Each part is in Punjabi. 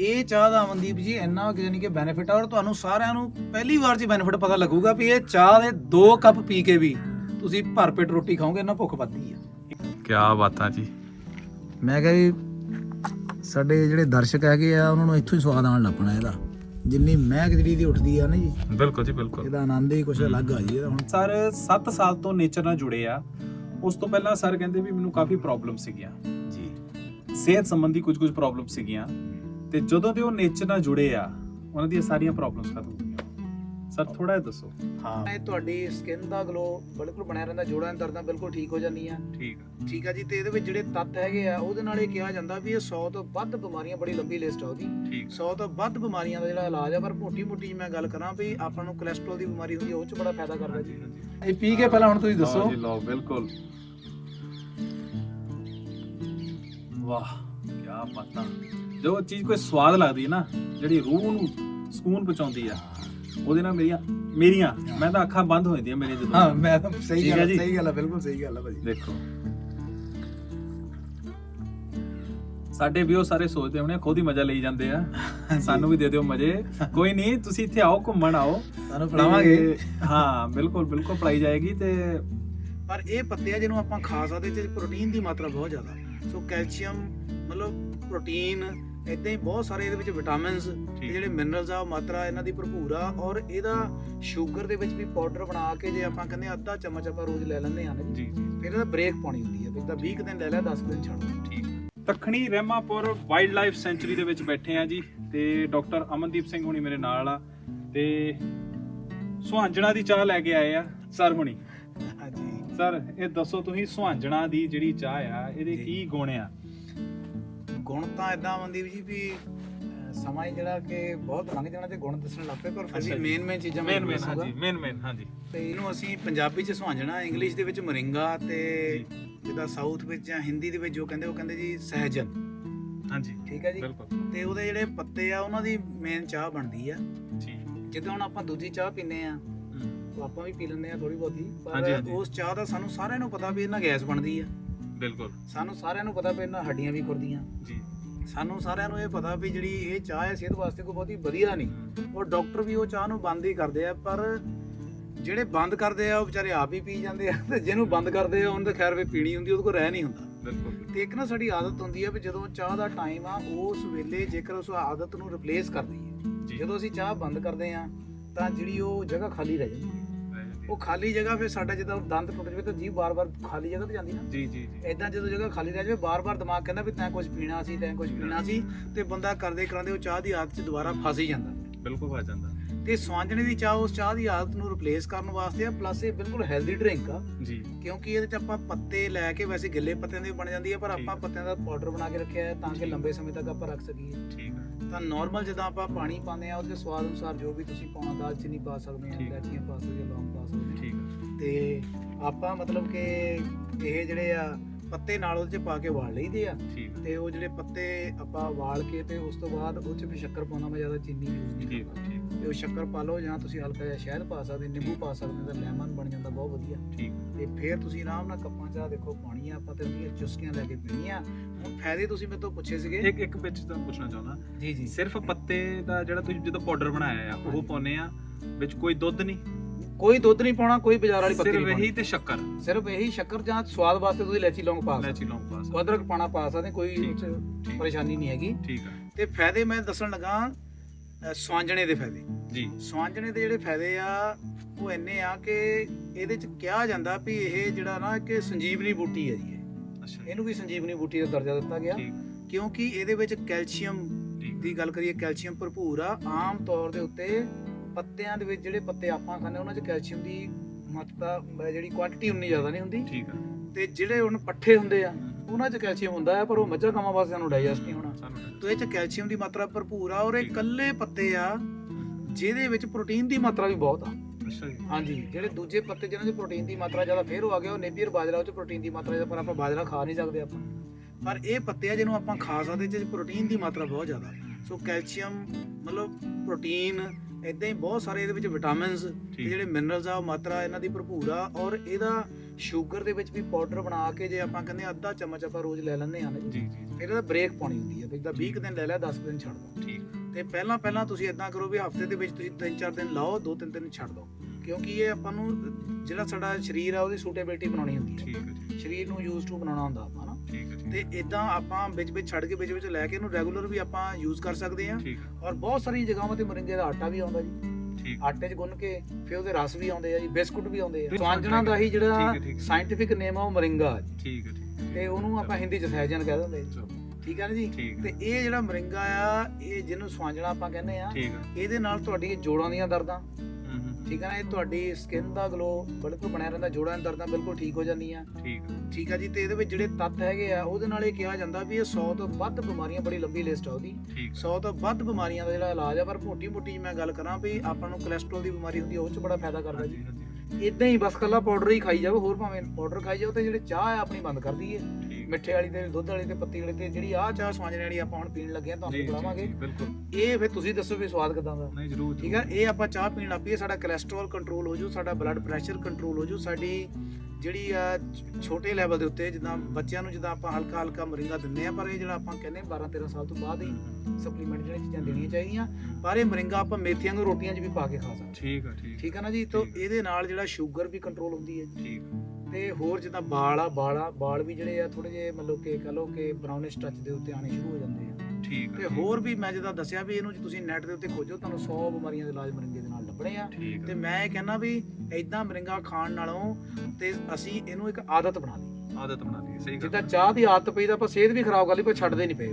ਇਹ ਚਾਹ ਦਾ ਅਮਨਦੀਪ ਜੀ ਇੰਨਾ ਕਿ ਯਾਨੀ ਕਿ ਬੈਨੀਫਿਟ ਆ ਔਰ ਤੁਹਾਨੂੰ ਸਾਰਿਆਂ ਨੂੰ ਪਹਿਲੀ ਵਾਰ 'ਚ ਬੈਨੀਫਿਟ ਪਤਾ ਲੱਗੂਗਾ ਵੀ ਇਹ ਚਾਹ ਦੇ 2 ਕੱਪ ਪੀ ਕੇ ਵੀ ਤੁਸੀਂ ਭਰ ਪੇਟ ਰੋਟੀ ਖਾਓਗੇ ਨਾ ਭੁੱਖ ਵੱਧਦੀ ਆ। ਕੀ ਬਾਤਾਂ ਜੀ। ਮੈਂ ਕਿਹਾ ਵੀ ਸਾਡੇ ਜਿਹੜੇ ਦਰਸ਼ਕ ਹੈਗੇ ਆ ਉਹਨਾਂ ਨੂੰ ਇੱਥੋਂ ਹੀ ਸਵਾਦ ਆਉਣ ਲੱਪਣਾ ਇਹਦਾ। ਜਿੰਨੀ ਮਹਿਕ ਜਿਹੜੀ ਦੀ ਉੱਠਦੀ ਆ ਨਾ ਜੀ ਬਿਲਕੁਲ ਜੀ ਬਿਲਕੁਲ। ਇਹਦਾ ਆਨੰਦ ਹੀ ਕੁਝ ਅਲੱਗ ਆ ਜੀ ਇਹਦਾ ਹੁਣ। ਸਰ 7 ਸਾਲ ਤੋਂ ਨੇਚਰ ਨਾਲ ਜੁੜੇ ਆ। ਉਸ ਤੋਂ ਪਹਿਲਾਂ ਸਰ ਕਹਿੰਦੇ ਵੀ ਮੈਨੂੰ ਕਾਫੀ ਪ੍ਰੋਬਲਮ ਸੀਗੀਆਂ। ਜੀ। ਸਿਹਤ ਸੰਬੰਧੀ ਕੁਝ ਕੁਝ ਪ੍ਰੋਬਲਮ ਸੀਗੀਆਂ। ਤੇ ਜਦੋਂ ਦੇ ਉਹ ਨੇਚਰ ਨਾਲ ਜੁੜੇ ਆ ਉਹਨਾਂ ਦੀਆਂ ਸਾਰੀਆਂ ਪ੍ਰੋਬਲਮਸ ਖਤਮ ਹੋ ਗਈਆਂ। ਸਰ ਥੋੜਾ ਜਿਹਾ ਦੱਸੋ। ਹਾਂ। ਇਹ ਤੁਹਾਡੀ ਸਕਿਨ ਦਾ ਗਲੋ ਬਿਲਕੁਲ ਬਣਿਆ ਰਹਿੰਦਾ ਜੋੜਾਂ ਦੀਆਂ ਦਰਦਾਂ ਬਿਲਕੁਲ ਠੀਕ ਹੋ ਜਾਂਦੀਆਂ। ਠੀਕ ਠੀਕ ਆ ਜੀ ਤੇ ਇਹਦੇ ਵਿੱਚ ਜਿਹੜੇ ਤੱਤ ਹੈਗੇ ਆ ਉਹਦੇ ਨਾਲ ਇਹ ਕਿਹਾ ਜਾਂਦਾ ਵੀ ਇਹ 100 ਤੋਂ ਵੱਧ ਬਿਮਾਰੀਆਂ ਬੜੀ ਲੰਬੀ ਲਿਸਟ ਆ ਉਹਦੀ। ਠੀਕ। 100 ਤੋਂ ਵੱਧ ਬਿਮਾਰੀਆਂ ਦਾ ਜਿਹੜਾ ਇਲਾਜ ਆ ਪਰ ਮੋਟੀ ਮੋਟੀ ਮੈਂ ਗੱਲ ਕਰਾਂ ਵੀ ਆਪਾਂ ਨੂੰ ਕੋਲੇਸਟ੍ਰੋਲ ਦੀ ਬਿਮਾਰੀ ਹੁੰਦੀ ਆ ਉਹ ਚ ਬੜਾ ਫਾਇਦਾ ਕਰਦਾ ਜੀ। ਇਹ ਪੀ ਕੇ ਪਹਿਲਾਂ ਹੁਣ ਤੁਸੀਂ ਦੱਸੋ। ਜੀ ਲਓ ਬਿਲਕੁਲ। ਵਾਹ ਕੀ ਬਾਤਾਂ। ਜੋ ਚੀਜ਼ ਕੋਈ ਸਵਾਦ ਲੱਗਦੀ ਹੈ ਨਾ ਜਿਹੜੀ ਰੂਹ ਨੂੰ ਸਕੂਨ ਪਹੁੰਚਾਉਂਦੀ ਆ ਉਹਦੇ ਨਾਲ ਮੇਰੀਆਂ ਮੇਰੀਆਂ ਮੈਂ ਤਾਂ ਅੱਖਾਂ ਬੰਦ ਹੋ ਜਾਂਦੀਆਂ ਮੇਰੀਆਂ ਜਦੋਂ। ਹਾਂ ਮੈਂ ਤਾਂ ਸਹੀ ਗੱਲ। ਸਹੀ ਗੱਲ ਆ ਬਿਲਕੁਲ ਸਹੀ ਗੱਲ ਆ ਭਾਜੀ। ਦੇਖੋ। ਸਾਡੇ ਵੀ ਉਹ ਸਾਰੇ ਸੋਚਦੇ ਹੋਣੇ ਖੁਦ ਹੀ ਮਜ਼ਾ ਲਈ ਜਾਂਦੇ ਆ। ਸਾਨੂੰ ਵੀ ਦੇ ਦਿਓ ਮਜ਼ੇ। ਕੋਈ ਨਹੀਂ ਤੁਸੀਂ ਇੱਥੇ ਆਓ ਘੁੰਮਣ ਆਓ। ਤੁਹਾਨੂੰ ਤੇ ਹਾਂ ਬਿਲਕੁਲ ਬਿਲਕੁਲ ਪੜਾਈ ਜਾਏਗੀ ਤੇ ਪਰ ਇਹ ਪੱਤੇ ਆ ਜਿਹਨੂੰ ਆਪਾਂ ਖਾ ਸਕਦੇ 'ਚ ਪ੍ਰੋਟੀਨ ਦੀ ਮਾਤਰਾ ਬਹੁਤ ਜ਼ਿਆਦਾ। ਸੋ ਕੈਲਸ਼ੀਅਮ ਮਤਲਬ ਪ੍ਰੋਟੀਨ ਇਦਾਂ ਹੀ ਬਹੁਤ ਸਾਰੇ ਇਹਦੇ ਵਿੱਚ ਵਿਟਾਮਿਨਸ ਜਿਹੜੇ ਮਿਨਰਲਸ ਆ ਉਹ ਮਾਤਰਾ ਇਹਨਾਂ ਦੀ ਭਰਪੂਰ ਆ ਔਰ ਇਹਦਾ ਸ਼ੂਗਰ ਦੇ ਵਿੱਚ ਵੀ ਪਾਊਡਰ ਬਣਾ ਕੇ ਜੇ ਆਪਾਂ ਕਹਿੰਦੇ ਆ ਅੱਧਾ ਚਮਚ ਆਪਾਂ ਰੋਜ਼ ਲੈ ਲੈਂਦੇ ਆ ਜੀ ਫਿਰ ਇਹਦਾ ਬ੍ਰੇਕ ਪਾਉਣੀ ਹੁੰਦੀ ਹੈ। ਵੀ ਤਾਂ 20 ਕੁ ਦਿਨ ਲੈ ਲਿਆ 10 ਕੁ ਦਿਨ ਛੱਡ। ਠੀਕ ਦੱਖਣੀ ਰਹਿਮਾਪੁਰ ਵਾਈਲਡ ਲਾਈਫ ਸੈਂਚੁਰੀ ਦੇ ਵਿੱਚ ਬੈਠੇ ਆ ਜੀ ਤੇ ਡਾਕਟਰ ਅਮਨਦੀਪ ਸਿੰਘ ਹੁਣੀ ਮੇਰੇ ਨਾਲ ਆ ਤੇ ਸੁਹਾਂਜਣਾ ਦੀ ਚਾਹ ਲੈ ਕੇ ਆਏ ਆ ਸਰ ਹੁਣੀ। ਹਾਂਜੀ। ਸਰ ਇਹ ਦੱਸੋ ਤੁਸੀਂ ਸੁਹਾਂਜਣਾ ਦੀ ਜਿਹੜੀ ਚਾਹ ਆ ਇਹਦੇ। ਕੀ ਗੁਣ ਆ? ਗੁਣ ਤਾਂ ਇਦਾਂ ਮਨਦੀਪ ਜੀ ਵੀ ਅਹ, ਸਮਾਂ ਹੀ ਜਿਹੜਾ ਕਿ ਬਹੁਤ ਲੰਘ ਜਾਣਾ ਤੇ ਗੁਣ ਦੱਸਣ ਲੱਗ ਪਏ ਪਰ ਫਿਰ ਅੱਛਾ ਵੀ ਜੀ। ਮੇਨ ਮੇਨ ਚੀਜ਼ਾਂ ਮੇਨ ਮੈਨੂੰ ਮੇਨ ਦੱਸੂਗਾ। ਹਾਂਜੀ ਮੇਨ ਮੇਨ ਹਾਂਜੀ ਤੇ ਇਹਨੂੰ ਅਸੀਂ ਪੰਜਾਬੀ ਚ ਸੁਹਾਂਜਣਾ ਇੰਗਲਿਸ਼ ਦੇ ਵਿੱਚ ਮਰਿੰਗਾ ਤੇ। ਜਿੱਦਾਂ ਸਾਊਥ ਵਿੱਚ ਜਾਂ ਹਿੰਦੀ ਦੇ ਵਿੱਚ ਜੋ ਕਹਿੰਦੇ ਉਹ ਕਹਿੰਦੇ ਜੀ ਸਹਿਜਨ ਹਾਂਜੀ ਠੀਕ ਹੈ ਜੀ ਬਿਲਕੁਲ ਤੇ ਉਹਦੇ ਜਿਹੜੇ ਪੱਤੇ ਆ ਉਹਨਾਂ ਦੀ ਮੇਨ ਚਾਹ ਬਣਦੀ ਆ ਜੀ ਜਿੱਦਾਂ ਹੁਣ ਆਪਾਂ ਦੂਜੀ ਚਾਹ ਪੀਨੇ ਆ ਹਮ, ਉਹ ਆਪਾਂ ਵੀ ਪੀ ਲੈਂਦੇ ਆ ਥੋੜੀ ਬਹੁਤੀ ਹਾਂਜੀ, ਪਰ। ਉਸ ਚਾਹ ਦਾ ਸਾਨੂੰ ਸਾਰਿਆਂ ਨੂੰ ਪਤਾ ਵੀ ਇਹਨਾਂ ਗੈਸ ਬਣਦੀ ਆ ਬਿਲਕੁਲ। ਸਾਨੂੰ ਸਾਰਿਆਂ ਨੂੰ ਪਤਾ ਵੀ ਇਹਨਾਂ ਹੱਡੀਆਂ ਵੀ ਖੁਰਦੀਆਂ। ਜੀ। ਸਾਨੂੰ ਸਾਰਿਆਂ ਨੂੰ ਇਹ ਪਤਾ ਵੀ ਜਿਹੜੀ ਇਹ ਚਾਹ ਹੈ ਸਿਹਤ ਵਾਸਤੇ ਕੋਈ ਬਹੁਤੀ ਵਧੀਆ ਨਹੀਂ। ਔਰ ਡਾਕਟਰ ਵੀ ਉਹ ਚਾਹ ਨੂੰ ਬੰਦ ਹੀ ਕਰਦੇ ਆ ਪਰ ਜਿਹੜੇ ਬੰਦ ਕਰਦੇ ਆ ਉਹ ਵਿਚਾਰੇ ਆਪ ਹੀ ਪੀ ਜਾਂਦੇ ਆ ਤੇ ਜਿਹਨੂੰ ਬੰਦ ਕਰਦੇ ਆ ਉਹਨੂੰ ਤਾਂ ਖੈਰ ਵੀ ਪੀਣੀ ਹੁੰਦੀ ਉਹਦੇ ਕੋਲ ਰਹਿ ਨਹੀਂ ਹੁੰਦਾ। ਬਿਲਕੁਲ। ਤੇ ਇੱਕ ਨਾ ਸਾਡੀ ਆਦਤ ਹੁੰਦੀ ਆ ਵੀ ਜਦੋਂ ਚਾਹ ਦਾ ਟਾਈਮ ਆ ਉਸ ਵੇਲੇ ਜੇਕਰ ਉਸ ਆਦਤ ਨੂੰ ਰਿਪਲੇਸ ਕਰ ਦਈਏ ਜਦੋਂ ਅਸੀਂ ਚਾਹ ਬੰਦ ਕਰਦੇ ਆ ਤਾਂ ਜਿਹੜੀ ਉਹ ਜਗ੍ਹਾ ਖਾਲੀ ਰਹਿ ਜਾਂਦੀ ਹੈ। ਉਹ ਖਾਲੀ ਜਗ੍ਹਾ ਫਿਰ ਸਾਡਾ ਜਦੋਂ ਦੰਦ ਟੁੱਟ ਜਾਵੇ ਤਾਂ ਜੀਭ ਬਾਰ-ਬਾਰ ਖਾਲੀ ਜਗ੍ਹਾ ਤੇ ਜਾਂਦੀ ਨਾ। ਜੀ ਜੀ ਜੀ। ਇਦਾਂ ਜਦੋਂ ਜਗ੍ਹਾ ਖਾਲੀ ਰਹਿ ਜਾਵੇ ਬਾਰ-ਬਾਰ ਦਿਮਾਗ ਕਹਿੰਦਾ ਵੀ ਤੈਂ ਕੁਝ ਪੀਣਾ ਸੀ ਤੈਂ ਕੁਝ ਪੀਣਾ ਸੀ ਤੇ ਬੰਦਾ ਕਰਦੇ ਕਰਾਂਦੇ ਉਹ ਚਾਹ ਦੀ ਆਦਤ 'ਚ ਦੁਬਾਰਾ ਫਸ ਹੀ ਜਾਂਦਾ। ਬਿਲਕੁਲ ਆ ਜਾਂਦਾ। ਤੇ ਸਵਾਂਜਣੇ ਦੀ ਚਾਹ ਉਸ ਚਾਹ ਦੀ ਆਦਤ ਨੂੰ ਰਿਪਲੇਸ ਕਰਨ ਵਾਸਤੇ ਆ ਪਲੱਸ ਇਹ ਬਿਲਕੁਲ ਹੈਲਦੀ ਡਰਿੰਕ ਆ। ਜੀ। ਕਿਉਂਕਿ ਇਹਦੇ 'ਚ ਆਪਾਂ ਪੱਤੇ ਲੈ ਕੇ ਵੈਸੇ ਗਿੱਲੇ ਪੱਤਿਆਂ ਦੀ ਬਣ ਜਾਂਦੀ ਹੈ ਪਰ ਆਪਾਂ ਪੱਤਿਆਂ ਦਾ ਪਾਊਡਰ ਬਣਾ ਕੇ ਰੱਖਿਆ ਹੈ ਤਾਂ ਕਿ। ਲੰਬੇ ਸਮੇਂ ਤੱਕ ਆਪਾਂ ਰੱਖ ਸਕੀਏ। ਠੀਕ ਤਾਂ ਨਾਰਮਲ ਜਿੱਦਾਂ ਆਪਾਂ ਪਾਣੀ ਪਾਉਂਦੇ ਆ ਉਹਦੇ ਸਵਾਦ ਅਨੁਸਾਰ ਜੋ ਵੀ ਤੁਸੀਂ ਪਾਉਣਾ ਦਾਲਚੀਨੀ ਪਾ ਸਕਦੇ ਆ। ਇਲਾਚੀਆਂ ਪਾ ਸਕਦੇ ਆ ਲੌਂਗ ਪਾ ਸਕਦੇ ਆ। ਠੀਕ ਤੇ ਆਪਾਂ ਮਤਲਬ ਕਿ ਇਹ ਜਿਹੜੇ ਆ ਪੱਤੇ ਨਾਲ ਉਹਦੇ 'ਚ ਪਾ ਕੇ ਵਾਲ ਲਈਦੇ ਆ। ਠੀਕ ਤੇ ਉਹ ਜਿਹੜੇ ਪੱਤੇ ਆਪਾਂ ਵਾਲ ਕੇ ਤੇ ਉਸ ਤੋਂ ਬਾਅਦ ਉਹ 'ਚ ਵੀ ਸ਼ੱਕਰ ਪਾਉਣਾ ਮੈਂ ਜ਼ਿਆਦਾ ਚੀਨੀ ਯੂਜ਼ ਨਹੀਂ ਕਰਦਾ। ਠੀਕ ਤੇ ਉਹ ਸ਼ੱਕਰ ਪਾ ਲਓ ਜਾਂ ਤੁਸੀਂ ਹਲਕਾ ਜਿਹਾ ਸ਼ਹਿਦ ਪਾ ਸਕਦੇ ਨਿੰਬੂ ਪਾ ਸਕਦੇ ਤਾਂ ਲੈਮਨ ਬਣ ਜਾਂਦਾ ਬਹੁਤ ਵਧੀਆ। ਠੀਕ ਤੇ ਫਿਰ ਤੁਸੀਂ ਆਰਾਮ ਨਾਲ ਕੱਪਾਂ ਚਾਹ ਦੇਖੋ ਪਾਣੀ ਆ ਆਪਾਂ ਤੇ ਉਹਦੀਆਂ ਚੁਸਕੀਆਂ ਲੈ ਕੇ ਪੀਣੀਆਂ। ਹੁਣ ਫਾਇਦੇ ਤੁਸੀਂ ਮੇਰੇ ਤੋਂ ਪੁੱਛੇ ਸੀਗੇ। ਇੱਕ ਇੱਕ ਵਿੱਚ ਤਾਂ ਪੁੱਛਣਾ ਚਾਹੁੰਦਾ। ਜੀ ਜੀ। ਸਿਰਫ ਪੱਤੇ ਦਾ ਜਿਹੜਾ ਤੁਸੀਂ ਜਦੋਂ ਪਾਊਡਰ ਬਣਾਇਆ ਆ ਉਹ। ਪਾਉਨੇ ਆ ਵਿੱਚ ਕੋਈ ਦੁੱਧ ਨਹੀਂ? ਕੋਈ ਦੁੱਧ ਨਹੀਂ ਪਾਉਣਾ ਕੋਈ ਬਾਜ਼ਾਰ ਵਾਲੀ ਪੱਤੀ ਸਿਰਫ ਨਹੀਂ ਇਹੀ ਪਾਉਣੀ। ਤੇ ਸ਼ੱਕਰ। ਸਿਰਫ ਇਹੀ ਸ਼ੱਕਰ ਜਾਂ ਸਵਾਦ ਵਾਸਤੇ ਤੁਸੀਂ ਇਲਾਚੀ ਲੌਂਗ ਪਾ ਸਕਦੇ ਲੈਚੀ ਲੌਂਗ ਪਾ ਹੋ ਅਦਰਕ ਪਾਣਾ ਪਾ ਸਕਦੇ ਕੋਈ ਠੀਕ, ਉਹ 'ਚ ਠੀਕ। ਪਰੇਸ਼ਾਨੀ ਨਹੀਂ ਹੈਗੀ। ਠੀਕ ਆ। ਤੇ ਫਾਇਦੇ ਮੈਂ ਦੱਸਣ ਲੱਗਾ ਅ, ਸਵਾਂਜਣੇ ਦੇ ਫਾਇਦੇ। ਜੀ। ਸਵਾਂਜਣੇ ਦੇ ਜਿਹੜੇ ਫਾਇਦੇ ਆ ਉਹ ਇੰਨੇ ਆ ਕਿ ਇਹਦੇ ਚ ਕਿਹਾ ਜਾਂਦਾ ਵੀ ਇਹ ਜਿਹੜਾ ਨਾ ਕਿ ਸੰਜੀਵਨੀ ਬੂਟੀ ਹੈ ਜੀ ਇਹ। ਅੱਛਾ। ਇਹਨੂੰ ਵੀ ਸੰਜੀਵਨੀ ਬੂਟੀ ਦਾ ਦਰਜਾ ਦਿੱਤਾ ਗਿਆ। ਠੀਕ। ਕਿਉਂਕਿ ਇਹਦੇ ਵਿੱਚ ਕੈਲਸ਼ੀਅਮ ਠੀਕ। ਦੀ ਗੱਲ ਕਰੀਏ ਕੈਲਸ਼ੀਅਮ ਭਰਪੂਰ ਆ। ਆਮ ਤੌਰ ਦੇ ਉੱਤੇ ਪੱਤਿਆਂ ਦੇ ਵਿੱਚ ਜਿਹੜੇ ਪੱਤੇ ਆਪਾਂ ਖਾਂਦੇ ਉਹਨਾਂ 'ਚ ਕੈਲਸ਼ੀਅਮ ਦੀ ਮਾਤਰਾ ਜਿਹੜੀ ਕੁਆਂਟੀਟੀ ਉਨੀ ਜ਼ਿਆਦਾ ਨਹੀਂ ਹੁੰਦੀ। ਠੀਕ ਆ। ਤੇ ਜਿਹੜੇ ਹੁਣ ਪੱਠੇ ਹੁੰਦੇ ਆ ਉਹਨਾਂ 'ਚ ਕੈਲਸ਼ੀਅਮ ਹੁੰਦਾ ਹੈ ਪਰ ਉਹ ਮੱਝਾਂ ਕਾਮਾਂ ਵਾਸਤੇ ਸਾਨੂੰ ਡਾਈਜੈਸਟ ਨਹੀਂ ਹੋਣਾ। ਤੋ ਇਹ 'ਚ ਕੈਲਸ਼ੀਅਮ ਦੀ ਮਾਤਰਾ ਭਰਪੂਰ ਆ ਔਰ ਇਹ। ਇਕੱਲੇ ਪੱਤੇ ਆ ਜਿਹਦੇ ਵਿੱਚ ਪ੍ਰੋਟੀਨ ਦੀ ਮਾਤਰਾ ਵੀ ਬਹੁਤ ਆ। ਹਾਂਜੀ ਜਿਹੜੇ ਦੂਜੇ ਪੱਤੇ ਜਿਹਨਾਂ 'ਚ ਪ੍ਰੋਟੀਨ ਦੀ ਮਾਤਰਾ ਜ਼ਿਆਦਾ ਫੇਰ ਉਹ ਆ ਗਿਆ ਉਹ ਨੇਪੀਅਰ ਬਾਜਰਾ ਉਹ 'ਚ ਪ੍ਰੋਟੀਨ ਦੀ ਮਾਤਰਾ ਜ਼ਿਆਦਾ ਪਰ ਆਪਾਂ ਬਾਜਰਾ ਖਾ ਨਹੀਂ ਸਕਦੇ ਆਪਾਂ। ਪਰ ਇਹ ਪੱਤੇ ਆ ਜਿਹਨੂੰ ਆਪਾਂ ਖਾ ਸਕਦੇ ਜਿਹਦੇ 'ਚ ਪ੍ਰੋਟੀਨ ਦੀ ਮਾਤਰਾ ਬਹੁਤ ਜ਼ਿਆਦਾ। ਸੋ ਕੈਲਸ਼ੀਅਮ ਮਤਲਬ ਪ੍ਰੋਟੀਨ ਇਦਾਂ ਹੀ ਬਹੁਤ ਸਾਰੇ ਇਹਦੇ ਵਿੱਚ ਵਿਟਾਮਿਨਸ ਤੇ ਜਿਹੜੇ ਮਿਨਰਲਸ ਆ ਉਹ ਮਾਤਰਾ ਇਹਨਾਂ ਦੀ ਭਰਪੂਰ ਆ ਔਰ ਇਹਦਾ ਸ਼ੂਗਰ ਦੇ ਵਿੱਚ ਵੀ ਪਾਊਡਰ ਬਣਾ ਕੇ ਜੇ ਆਪਾਂ ਕਹਿੰਦੇ ਅੱਧਾ ਚਮਚ ਆਪਾਂ ਰੋਜ਼ ਲੈ ਲੈਂਦੇ ਹਾਂ ਨਾ ਜੀ। ਫਿਰ ਇਹਦਾ ਬ੍ਰੇਕ ਪਾਉਣੀ ਹੁੰਦੀ ਹੈ ਵੀ ਜਿੱਦਾਂ 20 ਕੁ ਦਿਨ ਲੈ ਲਿਆ 10 ਕੁ ਦਿਨ ਛੱਡ ਦੋ। ਠੀਕ। ਤੇ ਪਹਿਲਾਂ ਪਹਿਲਾਂ ਤੁਸੀਂ ਇਦਾਂ ਕਰੋ ਵੀ ਹਫ਼ਤੇ ਦੇ ਵਿੱਚ ਤੁਸੀਂ 3-4 ਦਿਨ ਲਾਓ 2-3 ਦਿਨ ਛੱਡ ਦਿਓ ਕਿਉਂਕਿ ਇਹ ਆਪਾਂ ਨੂੰ ਜਿਹੜਾ ਸਾਡਾ ਸਰੀਰ ਆ ਉਹਦੀ ਸੂਟੇਬਿਲਟੀ ਬਣਾਉਣੀ ਹੁੰਦੀ ਹੈ ਠੀਕ ਹੈ ਜੀ। ਸਰੀਰ ਨੂੰ ਯੂਜ਼ ਟੂ ਬਣਾਉਣਾ ਹੁੰਦਾ ਆਪਾਂ ਠੀਕ ਹੈ ਠੀਕ ਤੇ ਇਦਾਂ ਆਪਾਂ ਵਿੱਚ ਵਿੱਚ ਛੱਡ ਕੇ ਵਿੱਚ ਵਿੱਚ ਲੈ ਕੇ ਇਹਨੂੰ ਰੈਗੂਲਰ ਵੀ ਆਪਾਂ ਯੂਜ਼ ਕਰ ਸਕਦੇ ਠੀਕ ਔਰ ਬਹੁਤ ਸਾਰੀਆਂ ਜਗ੍ਹਾਵਾਂ ਤੇ ਮਰਿੰਗੇ ਦਾ ਆਟਾ ਵੀ ਆਉਂਦਾ ਜੀ। ਠੀਕ ਆਟੇ 'ਚ ਗੁੰਨ ਕੇ ਫਿਰ ਉਹਦੇ ਰਸ ਵੀ ਆਉਂਦੇ ਆ ਜੀ ਬਿਸਕੁਟ ਵੀ ਆਉਂਦੇ ਆ। ਸਵਾਂਜਣਾ ਦਾ ਹੀ ਜਿਹੜਾ। ਸਾਇੰਟੀਫਿਕ ਨੇਮ ਆ ਉਹ ਮਰਿੰਗਾ ਠੀਕ ਹੈ ਠੀਕ ਤੇ ਉਹਨੂੰ ਆਪਾਂ ਹਿੰਦੀ 'ਚ ਸਹਿਜਨ ਕਹਿ ਦਿੰਦੇ ਠੀਕ ਹੈ ਨਾ ਜੀ? ਤੇ ਇਹ ਜਿਹੜਾ ਮਰਿੰਗਾ ਆ ਇਹ ਜਿਹਨੂੰ ਸਵਾਂਜਣਾ ਆਪਾਂ ਕਹਿੰਦੇ ਆ ਇਹਦੇ ਨਾਲ ਤੁਹਾਡੀ ਜੋੜਾਂ ਦੀਆਂ ਦਰਦਾਂ। ਠੀਕ ਹੈ ਨਾ ਇਹ ਤੁਹਾਡੀ ਸਕਿਨ ਦਾ ਗਲੋ ਬਿਲਕੁਲ ਬਣਿਆ ਰਹਿੰਦਾ ਜੋੜਾਂ ਦੀਆਂ ਦਰਦਾਂ ਬਿਲਕੁਲ ਠੀਕ ਹੋ ਜਾਂਦੀਆਂ। ਠੀਕ ਠੀਕ ਹੈ ਜੀ ਤੇ ਇਹਦੇ ਵਿੱਚ ਜਿਹੜੇ ਤੱਤ ਹੈਗੇ ਆ ਉਹਦੇ ਨਾਲ ਇਹ ਕਿਹਾ ਜਾਂਦਾ ਵੀ ਇਹ 100 ਤੋਂ ਵੱਧ ਬਿਮਾਰੀਆਂ ਬੜੀ ਲੰਬੀ ਲਿਸਟ ਆ ਉਹਦੀ। ਠੀਕ 100 ਤੋਂ ਵੱਧ ਬਿਮਾਰੀਆਂ ਦਾ ਜਿਹੜਾ ਇਲਾਜ ਆ ਪਰ ਮੋਟੀ ਮੋਟੀ ਮੈਂ ਗੱਲ ਕਰਾਂ ਵੀ ਆਪਾਂ ਨੂੰ ਕੋਲੇਸਟ੍ਰੋਲ ਦੀ ਬਿਮਾਰੀ ਹੁੰਦੀ ਆ ਉਹ ਚ ਬੜਾ ਫਾਇਦਾ ਕਰਦਾ ਜੀ। ਇਦਾਂ ਹੀ ਬਸ ਕੱਲਾ ਪਾਊਡਰ ਹੀ ਖਾਈ ਜਾਓ ਹੋਰ ਭਾਵੇਂ ਪਾਊਡਰ ਖਾਈ ਜਾਓ ਤੇ ਜਿਹੜੇ ਚਾਹ ਆ ਆਪਣੀ ਬੰਦ ਕਰ ਦਈਏ। ਮਿੱਠੇ ਵਾਲੀ ਤੇ ਦੁੱਧ ਵਾਲੀ ਤੇ ਪੱਤੀ ਵਾਲੀ ਤੇ ਜਿਹੜੀ ਆਹ ਚਾਹ ਸਵਾਂਜਣੇ ਵਾਲੀ ਆਪਾਂ ਹੁਣ ਪੀਣ ਲੱਗੇ ਆ ਜੀ ਤੁਹਾਨੂੰ ਜੀ, ਪਿਲਾਵਾਂਗੇ। ਜੀ ਬਿਲਕੁਲ। ਇਹ ਫਿਰ ਤੁਸੀਂ ਦੱਸੋ ਵੀ ਸਵਾਦ ਕਿਦਾਂ ਦਾ। ਨਹੀਂ ਜ਼ਰੂਰ ਠੀਕ ਹੈ ਇਹ ਆਪਾਂ ਚਾਹ ਪੀਣ ਲੱਗ ਪਈਏ ਸਾਡਾ ਕੋਲੇਸਟ੍ਰੋਲ ਕੰਟਰੋਲ ਹੋ ਜੂ ਸਾਡਾ ਬਲੱਡ ਪ੍ਰੈਸ਼ਰ ਕੰਟਰੋਲ ਹੋ ਜੂ ਸਾਡੀ ਜਿਹੜੀ ਆ ਛੋਟੇ ਲੈਵਲ ਦੇ ਉੱਤੇ ਜਿੱਦਾਂ ਬੱਚਿਆਂ ਨੂੰ ਜਿੱਦਾਂ ਆਪਾਂ ਹਲਕਾ ਹਲਕਾ ਮਰਿੰਗਾ ਦਿੰਦੇ ਆ ਪਰ ਇਹ ਜਿਹੜਾ ਆਪਾਂ ਕਹਿੰਦੇ 12 13 ਸਾਲ ਤੋਂ ਬਾਅਦ ਹੀ ਸਪਲੀਮੈਂਟ ਜਿਹੜੀਆਂ ਚੀਜ਼ਾਂ ਦੇਣੀਆਂ ਚਾਹੀਦੀਆਂ ਪਰ ਇਹ ਮਰਿੰਗਾ ਆਪਾਂ ਮੇਥੀਆਂ ਨੂੰ ਰੋਟੀਆਂ 'ਚ ਵੀ ਪਾ ਕੇ ਖਾ ਸਕਦੇ ਠੀਕ ਹੈ ਠੀਕ ਠੀਕ ਹੈ ਨਾ ਜੀ? ਤਾਂ ਇਹਦੇ ਨਾਲ ਜਿਹੜਾ ਸ਼ੂਗਰ ਵੀ ਕੰਟਰੋਲ ਹੁੰਦੀ ਹੈ। ਠੀਕ ਤੇ ਹੋਰ ਜਿੱਦਾਂ ਵਾਲ ਆ ਵਾਲ ਆ ਵਾਲ ਵੀ ਜਿਹੜੇ ਆ ਥੋੜੇ ਜਿਹੇ ਮਤਲਬ ਕਿ ਕਹ ਲਓ ਕਿ ਬ੍ਰਾਊਨਿਸ਼ ਟੱਚ ਦੇ ਉੱਤੇ ਆਣੇ ਸ਼ੁਰੂ ਹੋ ਜਾਂਦੇ ਆ। ਠੀਕ ਤੇ ਹੋਰ ਵੀ ਮੈਂ ਜਿੱਦਾਂ ਦੱਸਿਆ ਵੀ ਇਹਨੂੰ ਜੇ ਤੁਸੀਂ ਨੈਟ ਦੇ ਉੱਤੇ ਖੋਜੋ ਤੁਹਾਨੂੰ 100 ਬਿਮਾਰੀਆਂ ਦੇ ਇਲਾਜ ਮਰਿੰਗੇ ਦੇ ਨਾਲ ਲੱਭਣੇ ਆ। ਤੇ ਮੈਂ ਇਹ ਕਹਿੰਦਾ ਵੀ ਐਦਾਂ ਮਰਿੰਗਾ ਖਾਣ ਨਾਲੋਂ ਤੇ ਅਸੀਂ ਇਹਨੂੰ ਇੱਕ ਆਦਤ ਬਣਾ ਲਈ। ਆਦਤ ਬਣਾ ਲਈ ਸਹੀ ਗੱਲ ਜਿੱਦਾਂ ਚਾਹ ਦੀ ਆਦਤ ਪਈ ਤਾਂ ਆਪਾਂ ਸਿਹਤ ਵੀ ਖਰਾਬ ਕਰ ਲਈ ਪਰ ਛੱਡਦੇ ਨਹੀਂ ਪਏ।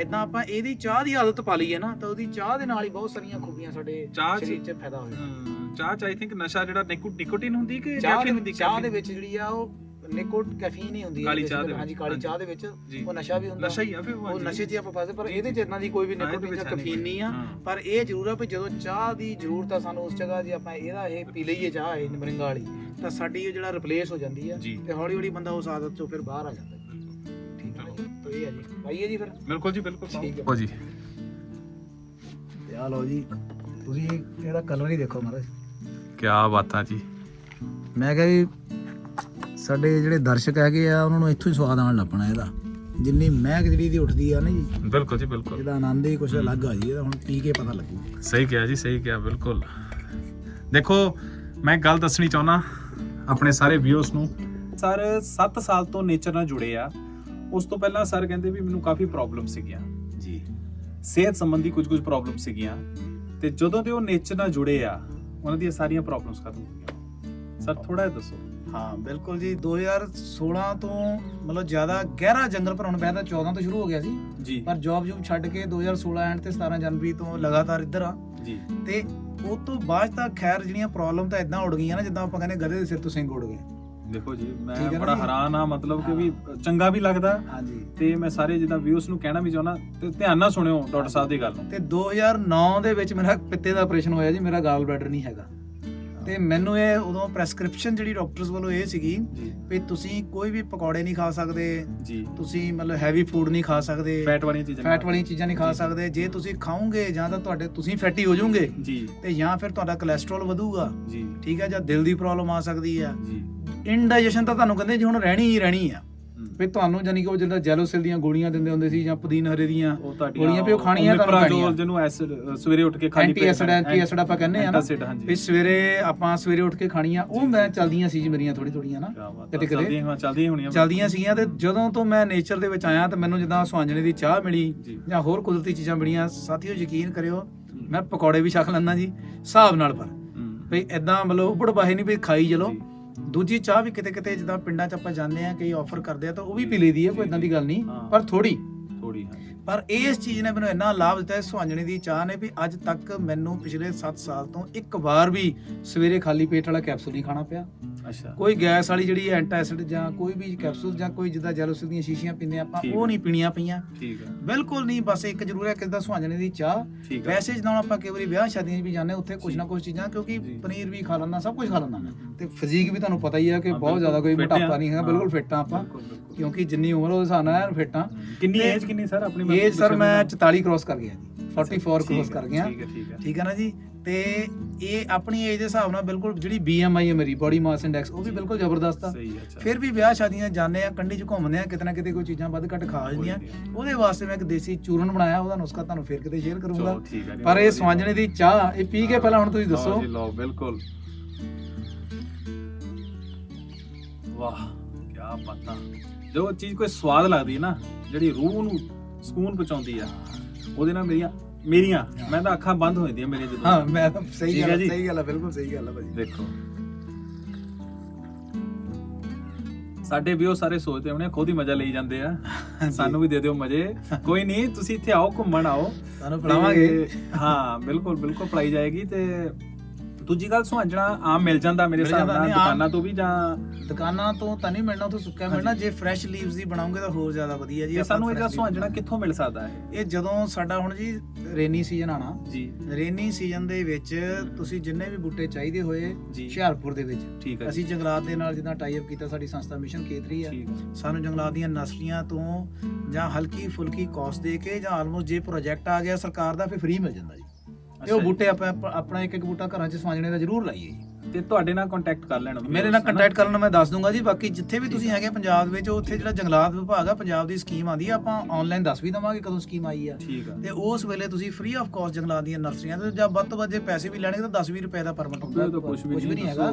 ਐਦਾਂ ਆਪਾਂ ਇਹਦੀ ਚਾਹ ਦੀ ਆਦਤ ਪਾ ਲਈਏ ਨਾ ਤਾਂ ਉਹਦੀ ਚਾਹ ਦੇ ਨਾਲ ਹੀ ਬਹੁਤ ਸਾਰੀਆਂ ਖੂਬੀਆਂ ਸਾਡੇ ਸਰੀਰ 'ਚ ਫਾਇਦਾ ਹਮ, ਚਾਹ ਚ ਆਈ ਥਿੰਕ ਨਸ਼ਾ ਜਿਹੜਾ ਨਿਕੋ ਨਿਕੋਟਿਨ ਹੁੰਦੀ ਕਿ ਕੈਫੀਨ ਹੁੰਦੀ ਚਾਹ ਦੇ? ਵਿੱਚ ਜਿਹੜੀ ਆ ਉਹ ਨਿਕੋਟ ਕੈਫੀਨ ਹੀ ਹੁੰਦੀ ਹੈ ਕਾਲੀ ਚਾਹ ਦੇ ਹਾਂਜੀ ਕਾਲੀ। ਚਾਹ ਦੇ ਵਿੱਚ। ਉਹ ਨਸ਼ਾ ਵੀ ਹੁੰਦਾ। ਨਸ਼ਾ ਹੀ ਆ ਫਿਰ ਉਹ ਨਸ਼ੇ 'ਚ ਆਪਾਂ ਫਸਦੇ ਪਰ ਇਹਦੇ 'ਚ। ਇਦਾਂ ਦੀ ਕੋਈ ਵੀ ਨਿਕੋਟਿਨ ਜਾਂ ਕੈਫੀਨ ਨਹੀਂ ਆ। ਪਰ ਇਹ ਜ਼ਰੂਰ ਆ ਵੀ ਜਦੋਂ ਚਾਹ ਦੀ ਜ਼ਰੂਰਤ ਆ ਸਾਨੂੰ ਉਸ ਜਗ੍ਹਾ ਜੇ ਆਪਾਂ ਇਹਦਾ ਇਹ ਪੀ ਲਈਏ ਚਾਹ ਇਹ ਮਰਿੰਗਾ ਵਾਲੀ ਤਾਂ ਸਾਡੀ ਉਹ ਜਿਹੜਾ ਰਿਪਲੇਸ ਹੋ ਜਾਂਦੀ ਆ। ਤੇ ਹੌਲੀ ਹੌਲੀ ਬੰਦਾ ਉਸ ਆਦਤ ਚੋਂ ਫਿਰ ਬਾਹਰ ਆ ਜਾਂਦਾ। ਠੀਕ ਹੈ ਜੀ। ਤਾਂ ਇਹ ਆ ਜੀ। ਆਈਏ ਜੀ ਫਿਰ। ਬਿਲਕੁਲ ਜੀ ਬਿਲਕੁਲ। ਠੀਕ ਹੈ। ਹੋ ਜੀ। ਤੇ ਆ ਲਓ ਜੀ ਤੁਸੀਂ ਇਹਦਾ ਕਲਰ ਹੀ ਦੇਖੋ ਮਹਾਰਾਜ। ਕੀ ਬਾਤਾਂ ਜੀ। ਮੈਂ ਕਿਹਾ ਵੀ ਸਾਡੇ ਜਿਹੜੇ ਦਰਸ਼ਕ ਹੈਗੇ ਆ ਉਹਨਾਂ ਨੂੰ ਇੱਥੋਂ ਹੀ ਸਵਾਦ ਆਉਣ ਲੱਪਣਾ ਇਹਦਾ। ਜਿੰਨੀ ਮਹਿਕ ਜਿਹੜੀ ਦੀ ਉੱਠਦੀ ਆ ਨਾ ਜੀ ਬਿਲਕੁਲ ਜੀ ਬਿਲਕੁਲ। ਇਹਦਾ ਆਨੰਦ ਹੀ ਕੁਝ ਅਲੱਗ ਆ ਜੀ ਇਹਦਾ ਹੁਣ ਪੀ ਕੇ ਪਤਾ ਲੱਗੂ। ਸਹੀ ਕਿਹਾ ਜੀ ਸਹੀ ਕਿਹਾ ਬਿਲਕੁਲ। ਦੇਖੋ ਮੈਂ ਇੱਕ ਗੱਲ ਦੱਸਣੀ ਚਾਹੁੰਦਾ ਆਪਣੇ ਸਾਰੇ ਵਿਊਅਰਸ ਨੂੰ। ਸਰ 7 ਸਾਲ ਤੋਂ ਨੇਚਰ ਨਾਲ ਜੁੜੇ ਆ। ਉਸ ਤੋਂ ਪਹਿਲਾਂ ਸਰ ਕਹਿੰਦੇ ਵੀ ਮੈਨੂੰ ਕਾਫੀ ਪ੍ਰੋਬਲਮ ਸੀਗੀਆਂ। ਜੀ। ਸਿਹਤ ਸੰਬੰਧੀ ਕੁਝ ਕੁਝ ਪ੍ਰੋਬਲਮ ਸੀਗੀਆਂ। ਤੇ ਜਦੋਂ ਦੇ ਉਹ ਨੇਚਰ ਨਾਲ ਜੁੜੇ ਆ ਉਹਨਾਂ ਦੀਆਂ ਸਾਰੀਆਂ ਪ੍ਰੋਬਲਮਸ ਖਤਮ ਹੋ ਗਈਆਂ। ਸਰ ਥੋੜਾ ਜਿਹਾ ਦੱਸੋ। ਹਾਂ ਬਿਲਕੁਲ ਜੀ। 2016 ਤੋਂ ਮਤਲਬ ਜ਼ਿਆਦਾ ਗਹਿਰਾ ਜੰਗਲ ਭਰਾਉਣ ਤਾਂ 14 ਤੋਂ ਸ਼ੁਰੂ ਹੋ ਗਿਆ ਸੀ। ਜੀ। ਪਰ ਜੌਬ ਜੂਬ ਛੱਡ ਕੇ 2016 ਐਂਡ ਤੇ 17 ਜਨਵਰੀ ਤੋਂ ਲਗਾਤਾਰ ਇੱਧਰ ਆ। ਜੀ। ਤੇ ਉਹ ਤੋਂ ਬਾਅਦ ਤਾਂ ਖੈਰ ਜਿਹੜੀਆਂ ਪ੍ਰੋਬਲਮ ਤਾਂ ਇਦਾਂ ਉੜ ਗਈਆਂ ਨਾ ਜਿੱਦਾਂ ਆਪਾਂ ਕਹਿੰਦੇ ਗਧੇ ਦੇ ਸਿਰ ਤੋਂ ਸਿੰਘ ਉੜ ਗਏ। ਦੇਖੋ ਜੀ ਠੀਕ ਮੈਂ ਹੈ ਨਾ ਬੜਾ ਜੀ? ਹੈਰਾਨ ਆ ਮਤਲਬ ਕਿ ਵੀ ਚੰਗਾ ਵੀ ਲੱਗਦਾ ਹਾਂਜੀ। ਤੇ ਮੈਂ ਸਾਰੇ ਜਿੱਦਾਂ ਵਿਊਸ ਨੂੰ ਕਹਿਣਾ ਵੀ ਚਾਹੁੰਦਾ ਤੇ ਧਿਆਨ ਨਾਲ ਸੁਣਿਓ ਡਾਕਟਰ ਸਾਹਿਬ ਦੀ ਗੱਲ ਨੂੰ। ਤੇ 2009 ਦੇ ਵਿੱਚ ਮੇਰਾ ਪਿੱਤੇ ਦਾ ਆਪਰੇਸ਼ਨ ਹੋਇਆ ਜੀ ਮੇਰਾ ਗਾਲ ਬਲੈਡਰ ਨਹੀਂ ਹੈਗਾ। ਤੇ ਮੈਨੂੰ ਇਹ ਉਦੋਂ ਪ੍ਰੈਸਕ੍ਰਿਪਸ਼ਨ ਜਿਹੜੀ ਡਾਕਟਰਸ ਵੱਲੋਂ ਇਹ ਸੀਗੀ ਜੀ। ਵੀ ਤੁਸੀਂ ਕੋਈ ਵੀ ਪਕੌੜੇ ਨਹੀਂ ਖਾ ਸਕਦੇ ਜੀ। ਤੁਸੀਂ ਮਤਲਬ ਹੈਵੀ ਫੂਡ ਨਹੀਂ ਖਾ ਸਕਦੇ ਫੈਟ ਵਾਲੀਆਂ ਚੀਜ਼ਾਂ ਫੈਟ ਵਾਲੀਆਂ ਚੀਜ਼ਾਂ ਨਹੀਂ ਖਾ ਜੀ। ਸਕਦੇ। ਜੇ ਤੁਸੀਂ ਖਾਓਗੇ ਜਾਂ ਤਾਂ ਤੁਹਾਡੇ ਤੁਸੀਂ ਫੈਟੀ ਹੋ ਜਾਓਗੇ ਜੀ। ਤੇ ਜਾਂ ਫਿਰ ਤੁਹਾਡਾ ਕੋਲੇਸਟ੍ਰੋਲ ਵਧੂਗਾ ਜੀ। ਠੀਕ ਹੈ ਜਾਂ ਦਿਲ ਦੀ ਪ੍ਰੋਬਲਮ ਆ ਸਕਦੀ ਆ ਜੀ। ਇਨਡਾਈਜੈਸ਼ਨ ਤਾਂ ਤੁਹਾਨੂੰ ਕਹਿੰਦੇ ਜੀ ਹੁਣ ਰਹਿਣੀ ਹੀ ਰਹਿਣੀ ਆ। ਵੀ ਤੁਹਾਨੂੰ ਜਾਨੀ ਕਿ ਉਹ ਜਿੱਦਾਂ ਜੈਲੋਸਿਲ ਦੀਆਂ ਗੋਲੀਆਂ ਦਿੰਦੇ ਹੁੰਦੇ ਸੀ ਜਾਂ ਪੁਦੀਨ ਹਰੇ ਦੀਆਂ ਉਹ ਤੁਹਾਡੀਆਂ ਗੋਲੀਆਂ ਵੀ ਉਹ ਖਾਣੀਆਂ ਤੁਹਾਨੂੰ ਪੈਣੀਆਂ। ਜਿਹਨੂੰ ਐਸਿਡ ਸਵੇਰੇ ਉੱਠ ਕੇ ਖਾਲੀ ਐਂਟੀ ਐਸਿਡ ਐਂਟੀ ਐਸਿਡ ਆਪਾਂ ਕਹਿੰਦੇ ਆ ਨਾ ਵੀ ਸਵੇਰੇ ਆਪਾਂ ਸਵੇਰੇ ਉੱਠ ਕੇ ਖਾਣੀਆਂ ਉਹ ਮੈਂ ਚੱਲਦੀਆਂ ਸੀ ਜੀ ਮੇਰੀਆਂ ਥੋੜੀ ਥੋੜੀਆਂ ਨਾ ਕਦੇ ਕਦੇ। ਚਲਦੀਆਂ ਚਲਦੀਆਂ ਹੋਣੀਆਂ ਚੱਲਦੀਆਂ ਸੀਗੀਆਂ ਤੇ ਜਦੋਂ ਤੋਂ ਮੈਂ ਨੇਚਰ ਦੇ ਵਿੱਚ ਆਇਆ ਤਾਂ ਮੈਨੂੰ ਜਿੱਦਾਂ ਸੁਹਾਂਜਣੇ ਦੀ ਚਾਹ ਮਿਲੀ ਜੀ ਹੋਰ ਕੁਦਰਤੀ ਚੀਜ਼ਾਂ ਮਿਲੀਆਂ ਸਾਥੀਓ ਯਕੀਨ ਕਰਿਓ ਮੈਂ ਪਕੌੜੇ ਵੀ ਛਕ ਲੈਂਦਾ ਜੀ ਹਿਸਾਬ ਨਾਲ ਪਰ। ਵੀ ਐਦਾਂ ਮਤਲਬ ਉਬੜ ਬਾਹੇ ਨਹੀਂ ਵੀ ਖਾਈ ਚਲੋ। ਦੂਜੀ ਚਾਹ ਵੀ ਕਿਤੇ ਕਿਤੇ ਜਿੱਦਾਂ ਪਿੰਡਾਂ 'ਚ ਆਪਾਂ ਜਾਂਦੇ ਆ ਕਈ ਆਫਰ ਕਰਦੇ ਆ ਤਾਂ ਉਹ ਵੀ ਪੀ ਲਈਦੀ ਹੈ ਕੋਈ ਇਦਾਂ ਦੀ ਗੱਲ ਨਹੀਂ। ਪਰ ਥੋੜੀ ਥੋੜੀ ਪਰ ਇਸ ਚੀਜ਼ ਨੇ ਮੈਨੂੰ ਇੰਨਾ ਲਾਭ ਦਿੱਤਾ ਹੈ ਸੁਹਾਂਜਣੇ ਦੀ ਚਾਹ ਨੇ ਵੀ ਅੱਜ ਤੱਕ ਮੈਨੂੰ ਪਿਛਲੇ 7 ਸਾਲ ਤੋਂ ਇੱਕ ਵਾਰ ਵੀ ਸਵੇਰੇ ਖਾਲੀ ਪੇਟ ਵਾਲਾ ਕੈਪਸੂਲ ਨਹੀਂ ਖਾਣਾ ਪਿਆ। ਅੱਛਾ। ਕੋਈ ਗੈਸ ਵਾਲੀ ਜਿਹੜੀ ਐਂਟਾਸਿਡ ਜਾਂ ਕੋਈ ਵੀ ਕੈਪਸੂਲ ਜਾਂ ਕੋਈ ਜਿੱਦਾਂ ਜੈਲੋਸਿਲ ਦੀਆਂ ਸ਼ੀਸ਼ੀਆਂ ਪੀਂਦੇ ਆਪਾਂ ਉਹ। ਨਹੀਂ ਪੀਣੀਆਂ ਪਈਆਂ। ਠੀਕ ਹੈ ਬਿਲਕੁਲ ਨਹੀਂ ਬਸ ਇੱਕ ਜ਼ਰੂਰ ਹੈ ਕਿਸਦਾ ਸੁਹਾਂਜਣੇ ਦੀ ਚਾਹ। ਵੈਸੇ ਜਦੋਂ ਆਪਾਂ ਕਈ ਵਾਰੀ ਵਿਆਹ ਸ਼ਾਦੀਆਂ 'ਚ ਵੀ ਜਾਂਦੇ ਉੱਥੇ ਕੁਝ ਨਾ ਕੁਝ ਚੀਜ਼ਾਂ ਕਿਉਂਕਿ। ਪਨੀਰ ਵੀ ਖਾ ਲੈਂਦਾ ਸਭ ਕੁਝ ਖਾ ਲੈਂਦਾ। ਮੈਂ ਤੇ ਫਿਜ਼ੀਕ ਵੀ ਤੁਹਾਨੂੰ ਪਤਾ ਹੀ ਆ ਕਿ ਬਹੁਤ ਜ਼ਿਆਦਾ ਕੋਈ ਮੋਟਾਪਾ। ਨਹੀਂ ਹੈਗਾ ਬਿਲਕੁਲ ਫਿੱਟ ਆ ਆਪਾਂ। ਕਿਉਂਕਿ ਜਿੰਨੀ ਉਮਰ ਉਹਦੇ ਹਿਸਾਬ ਨਾਲ ਫਿੱਟ। ਆ ਕਿੰਨੀ ਏਜ ਕਿੰਨੀ ਸਰ ਆਪਣੀ? ਏਜ ਸਰ ਮੈਂ 44 ਕ੍ਰਾਸ ਕਰ ਗਿਆ ਜੀ 44 ਕ੍ਰੋਸ ਕਰ ਗਿਆ। ਠੀਕ ਹੈ ਠੀਕ ਹੈ। ਠੀਕ ਹੈ ਨਾ ਜੀ? ਤੇ ਇਹ ਆਪਣੀ ਏਜ ਦੇ ਹਿਸਾਬ ਨਾਲ ਬਿਲਕੁਲ ਜਿਹੜੀ BMI ਹੈ ਮੇਰੀ ਬਾਡੀ ਮਾਸ ਇੰਡੈਕਸ ਉਹ ਵੀ ਬਿਲਕੁਲ ਜ਼ਬਰਦਸਤ ਆ। ਫਿਰ ਵੀ ਵਿਆਹ ਸ਼ਾਦੀਆਂ ਜਾਂਦੇ ਆ ਕੰਢੀ 'ਚ ਘੁੰਮਦੇ ਆ ਕਿਤੇ ਨਾ ਕਿਤੇ ਕੋਈ ਚੀਜ਼ਾਂ ਵੱਧ ਘੱਟ ਖਾ ਜਾਂਦੀਆਂ। ਉਹਦੇ ਵਾਸਤੇ ਮੈਂ ਇੱਕ ਦੇਸੀ ਚੂਰਨ ਬਣਾਇਆ ਉਹਦਾ ਨੁਸਖਾ ਤੁਹਾਨੂੰ ਫਿਰ ਕਿਤੇ ਸ਼ੇਅਰ ਕਰੂੰਗਾ। ਪਰ ਇਹ ਸਵਾਂਜਣੇ ਦੀ ਚਾਹ ਇਹ ਪੀ ਕੇ ਪਹਿਲਾਂ ਹੁਣ ਤੁਸੀਂ ਦੱਸੋ। ਜੀ ਲਓ ਬਿਲਕੁਲ। ਵਾਹ ਕੀ ਬਾਤਾਂ। ਜੋ ਚੀਜ਼ ਕੋਈ ਸਵਾਦ ਲੱਗਦੀ ਹੈ ਨਾ ਜਿਹੜੀ ਰੂਹ ਨੂੰ ਸਕੂਨ ਪਹੁੰਚਾਉਂਦੀ ਆ ਉਹਦੇ ਨਾਲ ਮੇਰੀਆਂ ਮੇਰੀਆਂ ਮੈਂ ਤਾਂ ਅੱਖਾਂ ਬੰਦ ਹੋ ਜਾਂਦੀਆਂ ਮੇਰੀਆਂ ਜਦੋਂ। ਹਾਂ ਮੈਂ ਤਾਂ ਸਹੀ ਠੀਕ ਹੈ ਗੱਲ ਜੀ। ਸਹੀ ਗੱਲ ਹੈ ਬਿਲਕੁਲ ਸਹੀ ਗੱਲ ਹੈ ਭਾਜੀ। ਦੇਖੋ। ਸਾਡੇ ਵੀ ਉਹ ਸਾਰੇ ਸੋਚਦੇ ਹੋਣੇ ਖੁਦ ਹੀ ਮਜ਼ਾ ਲਈ ਜਾਂਦੇ ਆ। ਸਾਨੂੰ ਵੀ ਦੇ ਦਿਓ ਮਜ਼ੇ। ਕੋਈ ਨਹੀਂ ਤੁਸੀਂ ਇੱਥੇ ਆਓ ਘੁੰਮਣ ਆਓ। ਤੁਹਾਨੂੰ ਪੜਾਵਾਂਗੇ ਹਾਂ ਬਿਲਕੁਲ ਬਿਲਕੁਲ ਪੜਾਈ ਜਾਏਗੀ ਤੇ ਦੂਜੀ ਗੱਲ ਸੁਹਾਂਜਣਾ ਆਮ ਮਿਲ ਜਾਂਦਾ ਮੇਰੇ ਮਿਲ ਹਿਸਾਬ ਜਾਂਦਾ, ਨਾਲ ਨਹੀਂ, ਆਮ- ਦੁਕਾਨਾਂ ਤੋਂ ਵੀ ਜਾਂ ਦੁਕਾਨਾਂ ਤੋਂ ਤਾਂ ਨਹੀਂ ਮਿਲਣਾ ਤੋਂ ਸੁੱਕਾ ਮਿਲਣਾ। ਜੇ ਫਰੈਸ਼ ਲੀਵਸ ਦੀ ਬਣਾਉਂਗੇ ਤਾਂ ਹੋਰ ਜ਼ਿਆਦਾ ਵਧੀਆ ਜੀ ਤੇ ਆਪਾਂ ਸਾਨੂੰ fresh ਜਿਹੜਾ leaves ਸੁਹਾਂਜਣਾ ਕਿੱਥੋਂ ਮਿਲ ਸਕਦਾ ਹੈ ਇਹ ਜਦੋਂ ਸਾਡਾ ਹੁਣ ਜੀ ਰੇਨੀ ਸੀਜ਼ਨ ਆਣਾ ਜੀ। ਰੇਨੀ ਸੀਜ਼ਨ ਦੇ ਵਿੱਚ ਤੁਸੀਂ ਜਿੰਨੇ ਵੀ ਬੂਟੇ ਚਾਹੀਦੇ ਹੋਏ ਜੀ। ਹੁਸ਼ਿਆਰਪੁਰ ਦੇ ਵਿੱਚ। ਠੀਕ ਹੈ ਅਸੀਂ ਜੰਗਲਾਤ ਦੇ ਨਾਲ ਜਿੱਦਾਂ ਟਾਈ ਅਪ ਕੀਤਾ ਸਾਡੀ ਸੰਸਥਾ ਮਿਸ਼ਨ ਕੇਤਰੀ ਆ। ਠੀਕ ਹੈ। ਸਾਨੂੰ ਜੰਗਲਾਤ ਦੀਆਂ ਨਰਸਰੀਆਂ ਤੋਂ ਜਾਂ ਹਲਕੀ ਫੁਲਕੀ ਕਾਸਟ ਦੇ ਕੇ ਜਾਂ ਆਲਮੋਸਟ ਜੇ ਪ੍ਰੋਜੈਕਟ ਆ ਗਿਆ ਸਰਕਾਰ ਦਾ ਫਿਰ ਫ੍ਰੀ ਮਿਲ ਜਾਂਦਾ ਜੀ। ਤੇ ਉਹ। ਬੂਟੇ ਆਪਾਂ ਆਪਣਾ ਇੱਕ ਇੱਕ ਬੂਟਾ ਘਰਾਂ 'ਚ ਸਵਾਂਜਣੇ ਦਾ ਜ਼ਰੂਰ ਲਾਈਏ ਜੀ। ਤੇ ਤੁਹਾਡੇ ਨਾਲ ਕੰਟੈਕਟ ਕਰ ਲੈਣਾ ਮੇਰੇ ਨਾਲ ਕੰਟੈਕਟ ਕਰਨ ਨੂੰ ਮੈਂ ਦੱਸ ਦੂੰਗਾ ਜੀ ਬਾਕੀ ਜਿੱਥੇ ਵੀ ਤੁਸੀਂ ਹੈਗੇ ਪੰਜਾਬ ਵਿੱਚ ਉੱਥੇ ਜਿਹੜਾ ਜੰਗਲਾਤ ਵਿਭਾਗ ਆ ਪੰਜਾਬ ਦੀ ਸਕੀਮ ਆਂਦੀ ਆ ਆਪਾਂ ਆਨਲਾਈਨ ਦੱਸ ਵੀ ਦਵਾਂਗੇ ਕਦੋਂ ਸਕੀਮ ਆਈ ਆ। ਤੇ ਉਸ ਵੇਲੇ ਤੁਸੀਂ ਫ੍ਰੀ ਆਫ ਕਾਸਟ ਜੰਗਲਾਤ ਦੀਆਂ ਨਰਸਰੀਆਂ ਤੇ ਜਾਂ ਵੱਧ ਤੋਂ ਵੱਧ ਜੇ ਪੈਸੇ ਵੀ ਲੈਣਗੇ ਤਾਂ 10-20 ਰੁਪਏ ਦਾ ਪਰਮਿਟ ਹੁੰਦਾ। ਕੁਝ ਵੀ ਨਹੀਂ ਹੈਗਾ।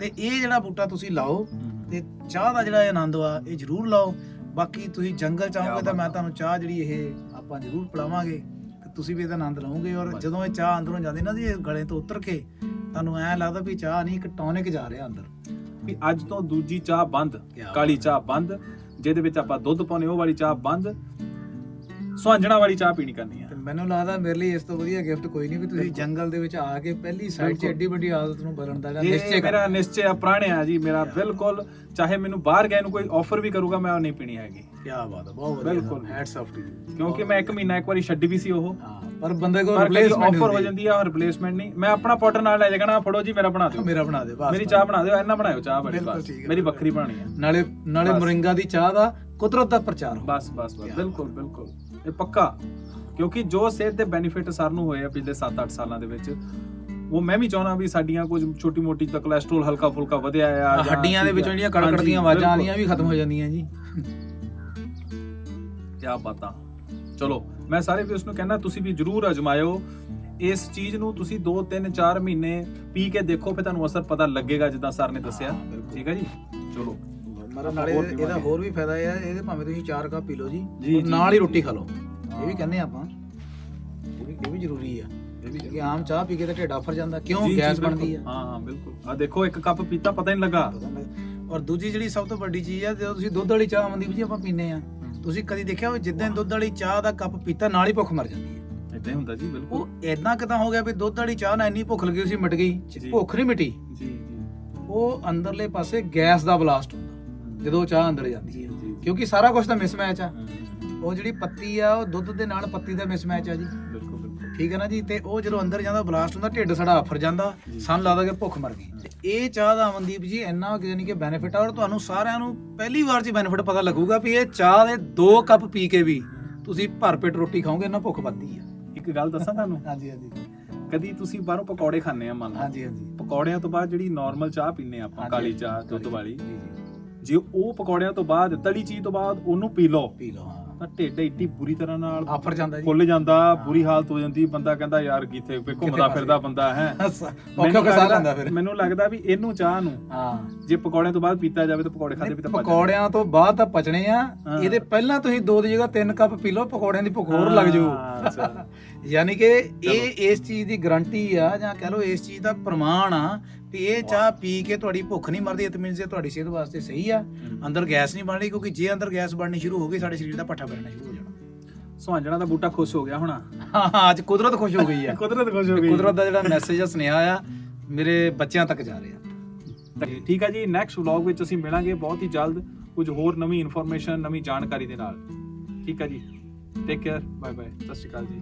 ਤੇ ਇਹ ਜਿਹੜਾ ਬੂਟਾ ਤੁਸੀਂ ਲਾਓ ਤੇ ਚਾਹ ਦਾ ਜਿਹੜਾ ਆਨੰਦ ਆ ਇਹ ਜ਼ਰੂਰ ਲਾਓ। ਬਾਕੀ ਤੁਸੀਂ ਜੰਗਲ ਚਾਹੋਗੇ ਤਾਂ ਮੈਂ ਤੁਹਾਨੂੰ ਚਾਹ ਜਿਹੜੀ ਇਹ ਆਪਾਂ ਜ਼ਰੂਰ ਪਿਲਾਵਾਂਗੇ। ਤੁਸੀਂ ਵੀ ਇਹਦਾ ਆਨੰਦ ਲਓਗੇ ਔਰ ਜਦੋਂ ਇਹ ਚਾਹ ਅੰਦਰੋਂ ਜਾਂਦੀ ਨਾ ਜੀ ਗਲੇ ਤੋਂ ਉਤਰ ਕੇ ਤੁਹਾਨੂੰ ਐ ਲੱਗਦਾ ਵੀ ਚਾਹ ਨਹੀਂ ਇੱਕ ਟੌਨਿਕ ਜਾ ਰਿਹਾ ਅੰਦਰ। ਵੀ ਅੱਜ ਤੋਂ ਦੂਜੀ ਚਾਹ ਬੰਦ ਕਾਲੀ ਚਾਹ ਬੰਦ ਜਿਹਦੇ ਵਿੱਚ ਆਪਾਂ ਦੁੱਧ ਪਾਉਨੇ ਉਹ ਵਾਲੀ ਚਾਹ ਬੰਦ ਸੁਹਾਂਜਣਾ ਵਾਲੀ ਚਾਹ ਪੀਣੀ ਕਰਨੀ ਆ। ਮੈਨੂੰ ਲੱਗਦਾ ਮੇਰੇ ਲਈ ਇਸ ਤੋਂ ਵਧੀਆ ਗਿਫਟ ਕੋਈ ਨਹੀਂ ਵੀ ਤੁਸੀਂ ਜੰਗਲ ਦੇ ਵਿੱਚ ਆ ਕੇ ਪਹਿਲੀ ਸਾਈਡ 'ਚ। ਐਡੀ ਵੱਡੀ ਆਦਤ ਨੂੰ ਬਦਲਣ ਦਾ ਜਿਹੜਾ ਨਿਸ਼ਚੈ ਇਹ ਕਰ ਮੇਰਾ ਨਿਸ਼ਚੈ ਆ ਪੁਰਾਣੇ ਆ ਜੀ ਮੇਰਾ ਬਿਲਕੁਲ ਚਾਹੇ ਮੈਨੂੰ ਬਾਹਰ ਗਏ ਨੂੰ ਕੋਈ ਆਫਰ ਵੀ ਕਰੂਗਾ ਮੈਂ ਉਹ ਨਹੀਂ ਪੀਣੀ ਹੈਗੀ। ਕੀ ਬਾਤ ਹੈ ਬਹੁਤ ਵਧੀਆ। ਬਿਲਕੁਲ। ਹੈਟਸ ਆਫ ਟੂ ਯੂ ਕਿਉਂਕਿ ਮੈਂ ਇੱਕ ਮਹੀਨਾ ਇੱਕ ਵਾਰੀ ਛੱਡੀ ਵੀ ਸੀ ਉਹ। ਹਾਂ ਪਰ ਬੰਦੇ ਕੋਲ ਪਰ ਰਿਪਲੇਸਮੈਂਟ ਆਫਰ ਹੋ ਜਾਂਦੀ ਆ ਰਿਪਲੇਸਮੈਂਟ ਨਹੀਂ। ਮੈਂ ਆਪਣਾ ਪਾਟਰ ਨਾਲ ਲੈ ਜਾਣਾ ਫੜੋ ਜੀ ਮੇਰਾ ਬਣਾ ਦਿਓ। ਮੇਰਾ ਬਣਾ ਦੇ ਬਸ ਮੇਰੀ ਚਾਹ ਬਣਾ ਦਿਓ ਇੰਨਾ ਬਣਾਇਓ ਚਾਹ ਬੜੀ ਬਿਲਕੁਲ ਬਸ। ਠੀਕ ਹੈ। ਮੇਰੀ ਵੱਖਰੀ ਬਣਾਣੀ ਆ। ਨਾਲੇ ਨਾਲੇ ਬਸ। ਮੋਰਿੰਗਾ ਦੀ ਚਾਹ ਦਾ ਕੁਦਰਤ ਦਾ ਪ੍ਰਚਾਰ ਹੋ ਬਸ ਬਸ ਬਸ। ਬਿਲਕੁਲ ਬਿਲਕੁਲ। ਇਹ ਪੱਕਾ? ਕਿਉਂਕਿ ਜੋ ਸਿਹਤ ਦੇ ਬੈਨੀਫਿਟ ਸਰ ਨੂੰ ਹੋਏ ਆ ਪਿਛਲੇ 7-8 ਸਾਲਾਂ ਦੇ ਵਿੱਚ ਉਹ ਮੈਂ ਵੀ ਚਾਹਣਾ ਵੀ ਸਾਡੀਆਂ ਕੁਝ ਛੋਟੀ ਮੋਟੀ ਤਾਂ ਕੋਲੇਸਟ੍ਰੋਲ ਹਲਕਾ ਫੁਲਕਾ ਵਧਿਆ ਆ ਜਾਂ ਹੱਡੀਆਂ ਦੇ। ਵਿੱਚੋਂ ਜਿਹੜੀਆਂ ਕੜਕੜ ਦੀਆਂ ਆਵਾਜ਼ਾਂ। ਆਉਂਦੀਆਂ ਵੀ ਖਤਮ ਹੋ ਜਾਂਦੀਆਂ ਜੀ ਕਿਆ ਬਾਤਾਂ ਚਲੋ ਮੈਂ ਸਾਰੇ ਵੀ ਉਸ ਨੂੰ ਕਹਿੰਦਾ ਤੁਸੀਂ ਵੀ ਜਰੂਰ ਅਜਮਾਇਓ ਇਸ ਚੀਜ਼ ਨੂੰ ਤੁਸੀਂ 2 3 4 ਮਹੀਨੇ ਪੀ ਕੇ ਦੇਖੋ ਫਿਰ ਤੁਹਾਨੂੰ ਅਸਰ ਪਤਾ ਲੱਗੇਗਾ ਜਿੱਦਾਂ ਸਰ ਨੇ ਦੱਸਿਆ ਹਾਂ। ਠੀਕ ਹੈ ਜੀ ਚਲੋ ਨਾਲੇ ਇਹਦਾ। ਹੋਰ ਵੀ ਫਾਇਦਾ ਆ ਇਹਦੇ ਭਾਵੇਂ ਤੁਸੀਂ ਚਾਰ ਕੱਪ ਪੀ ਲਓ ਜੀ ਨਾਲ ਹੀ ਰੋਟੀ। ਖਾ ਲਓ ਇਹ ਵੀ ਕਹਿੰਦੇ ਆਪਾਂ ਇਹ ਵੀ ਇਹ ਵੀ ਜ਼ਰੂਰੀ ਆ। ਇਹ ਵੀ ਕਿ ਆਮ ਚਾਹ ਪੀ ਕੇ ਤਾਂ ਢਿੱਡ ਆਫਰ ਜਾਂਦਾ। ਕਿਉਂ? ਜੀ, ਜੀ, ਗੈਸ ਬਿਲਕੁਲ। ਬਣਦੀ ਆ। ਹਾਂ ਹਾਂ ਬਿਲਕੁਲ। ਆ ਦੇਖੋ ਇੱਕ ਕੱਪ ਪੀਤਾ ਪਤਾ ਹੀ ਨਹੀਂ ਲੱਗਾ। ਪਤਾ ਔਰ ਦੂਜੀ ਜਿਹੜੀ ਸਭ ਤੋਂ ਵੱਡੀ ਚੀਜ਼ ਆ ਜਦੋਂ ਤੁਸੀਂ ਦੁੱਧ ਵਾਲੀ ਚਾਹ ਆਉਂਦੀ ਵੀ ਜੀ ਆਪਾਂ ਪੀਨੇ ਆ ਤੁਸੀਂ ਕਦੀ ਦੇਖਿਆ ਹੋਵੇ ਜਿੱਦਾਂ ਹੀ ਦੁੱਧ ਵਾਲੀ ਚਾਹ ਦਾ ਕੱਪ ਪੀਤਾ ਨਾਲ ਹੀ ਭੁੱਖ ਮਰ ਜਾਂਦੀ ਹੈ ਇਦਾਂ ਹੁੰਦਾ ਜੀ ਬਿਲਕੁਲ। ਉਹ ਇਦਾਂ ਕਿਦਾਂ ਹੋ ਗਿਆ ਵੀ ਦੁੱਧ ਵਾਲੀ ਚਾਹ ਨਾਲ ਇੰਨੀ ਭੁੱਖ ਲੱਗੀ ਸੀ ਮਿਟ ਗਈ ਜੀ। ਭੁੱਖ ਨਹੀਂ ਮਿਟੀ। ਜੀ ਜੀ। ਉਹ ਅੰਦਰਲੇ ਪਾਸੇ ਗੈਸ ਦਾ ਬਲਾਸਟ ਹੁੰਦਾ ਜਦੋਂ ਚਾਹ ਅੰਦਰ ਜਾਂਦੀ ਹੈ ਜੀ ਕਿਉਂਕਿ ਸਾਰਾ ਕੁਝ ਤਾਂ ਮਿਸਮੈਚ ਆ। ਹਮ, ਉਹ ਜਿਹੜੀ ਪੱਤੀ ਆ ਉਹ ਦੁੱਧ ਦੇ ਨਾਲ ਪੱਤੀ ਦਾ ਮਿਸਮੈਚ ਆ ਜੀ। ਬਿਲਕੁਲ ਬਿਲਕੁਲ। ਠੀਕ ਹੈ ਨਾ ਜੀ? ਤੇ ਉਹ ਜਦੋਂ ਅੰਦਰ ਜਾਂਦਾ ਬਲਾਸਟ ਹੁੰਦਾ ਢਿੱਡ ਸਾਡਾ ਆਫਰ ਜਾਂਦਾ। ਸਾਨੂੰ ਲੱਗਦਾ ਕਿ ਭੁੱਖ ਮਰ ਗਈ। ਤੇ ਇਹ ਚਾਹ ਦਾ ਅਮਨਦੀਪ ਜੀ ਇੰਨਾ ਯਾਨੀ ਕਿ ਬੈਨੀਫਿਟ ਆ ਔਰ ਤੁਹਾਨੂੰ ਸਾਰਿਆਂ ਨੂੰ ਪਹਿਲੀ ਵਾਰ 'ਚ ਬੈਨੀਫਿਟ ਪਤਾ ਲੱਗੂਗਾ ਵੀ ਇਹ ਚਾਹ ਦੇ 2 ਕੱਪ ਪੀ ਕੇ ਵੀ ਤੁਸੀਂ ਭਰ ਪੇਟ ਰੋਟੀ ਖਾਓਗੇ ਨਾ ਭੁੱਖ ਵੱਧਦੀ ਆ। ਇੱਕ ਗੱਲ ਦੱਸਾਂ ਤੁਹਾਨੂੰ? ਹਾਂਜੀ ਹਾਂਜੀ। ਕਦੀ ਤੁਸੀਂ ਬਾਹਰੋਂ ਪਕੌੜੇ ਖਾਣੇ ਆ ਮੰਨ ਲਓ? ਹਾਂਜੀ ਹਾਂਜੀ। ਪਕੌੜਿਆਂ ਤੋਂ ਬਾਅਦ ਜਿਹੜੀ ਨਾਰਮਲ ਚਾਹ ਪੀਨੇ ਆਪਾਂ ਕਾਲੀ ਚਾਹ ਦੁੱਧ ਵਾਲੀ ਜੀ ਜੀ। ਜੇ ਉਹ ਪਕੌੜਿਆਂ ਤੋਂ ਬਾਅਦ ਤਲੀ ਚੀਜ਼ ਤੋਂ ਬਾਅਦ ਉਹਨੂੰ ਪੀ ਲਓ। ਪੀ ਲਓ ਤਾਂ ਢਿੱਡ ਇੱਡੀ ਬੁਰੀ ਤਰ੍ਹਾਂ ਨਾਲ ਆਫਰ ਜਾਂਦਾ ਜੀ। ਫੁੱਲ ਜਾਂਦਾ ਬੁਰੀ ਹਾਲਤ ਹੋ ਜਾਂਦੀ ਬੰਦਾ ਕਹਿੰਦਾ ਯਾਰ ਕਿੱਥੇ ਵੀ ਘੁੰਮਦਾ ਫਿਰਦਾ। ਬੰਦਾ ਹੈ। ਔਖਾ ਔਖਾ ਸਾਹ ਲੈਂਦਾ ਫਿਰ। ਮੈਨੂੰ ਲੱਗਦਾ ਵੀ ਇਹਨੂੰ ਚਾਹ ਨੂੰ ਹਾਂ। ਜੇ ਪਕੌੜਿਆਂ ਤੋਂ ਬਾਅਦ ਪੀਤਾ ਜਾਵੇ ਤਾਂ ਪਕੌੜੇ ਖਾਦੇ ਵੀ ਤਾਂ ਪਕੌੜਿਆਂ ਤੋਂ ਬਾਅਦ ਤਾਂ ਪਚਣੇ ਆ। ਇਹਦੇ ਪਹਿਲਾਂ ਤੁਸੀਂ ਦੋ ਦੀ ਜਗ੍ਹਾ ਤਿੰਨ ਕੱਪ ਪੀ ਲਓ ਪਕੌੜਿਆਂ ਦੀ ਭੁੱਖ ਹੋਰ ਲੱਗ ਜੂ। ਹਾਂ, ਅੱਛਾ। ਯਾਨੀ ਕਿ ਇਹ ਇਸ ਚੀਜ਼ ਦੀ ਗਾਰੰਟੀ ਆ ਜਾਂ ਕਹ ਲਓ ਇਸ ਚੀਜ਼ ਦਾ ਪ੍ਰਮਾਣ ਆ ਵੀ ਇਹ ਚਾਹ ਪੀ ਕੇ ਤੁਹਾਡੀ ਭੁੱਖ ਨਹੀਂ ਮਰਦੀ ਇਟ ਮੀਨਸ ਇਹ ਤੁਹਾਡੀ ਸਿਹਤ ਵਾਸਤੇ ਸਹੀ ਆ। ਅੰਦਰ ਗੈਸ ਨਹੀਂ ਬਣ ਰਹੀ ਕਿਉਂਕਿ ਜੇ ਅੰਦਰ ਗੈਸ ਬਣਨੀ ਸ਼ੁਰੂ ਹੋ ਗਈ ਸਾਡੇ ਸਰੀਰ ਦਾ ਪੱਠਾ ਫਿਰਨਾ ਸ਼ੁਰੂ ਹੋ ਜਾਣਾ। ਸੁਹਾਂਜਣਾ ਦਾ ਬੂਟਾ ਖੁਸ਼ ਹੋ ਗਿਆ ਹੋਣਾ। ਹਾਂ ਅੱਜ ਕੁਦਰਤ ਖੁਸ਼ ਹੋ ਗਈ ਆ। ਕੁਦਰਤ ਖੁਸ਼ ਹੋ ਗਈ। ਕੁਦਰਤ ਦਾ ਜਿਹੜਾ ਮੈਸੇਜ ਆ ਸੁਨੇਹਾ ਆ ਮੇਰੇ ਬੱਚਿਆਂ ਤੱਕ ਜਾ ਰਿਹਾ। ਠੀਕ ਹੈ ਜੀ ਨੈਕਸਟ ਵਲੌਗ ਵਿੱਚ ਅਸੀਂ ਮਿਲਾਂਗੇ ਬਹੁਤ ਹੀ ਜਲਦ ਕੁਝ ਹੋਰ ਨਵੀਂ ਇਨਫੋਰਮੇਸ਼ਨ ਨਵੀਂ ਜਾਣਕਾਰੀ ਦੇ ਨਾਲ। ਠੀਕ ਹੈ ਜੀ। ਟੇਕ ਕੇਅਰ ਬਾਏ ਬਾਏ ਸਤਿ ਸ਼੍ਰੀ ਅਕਾਲ ਜੀ।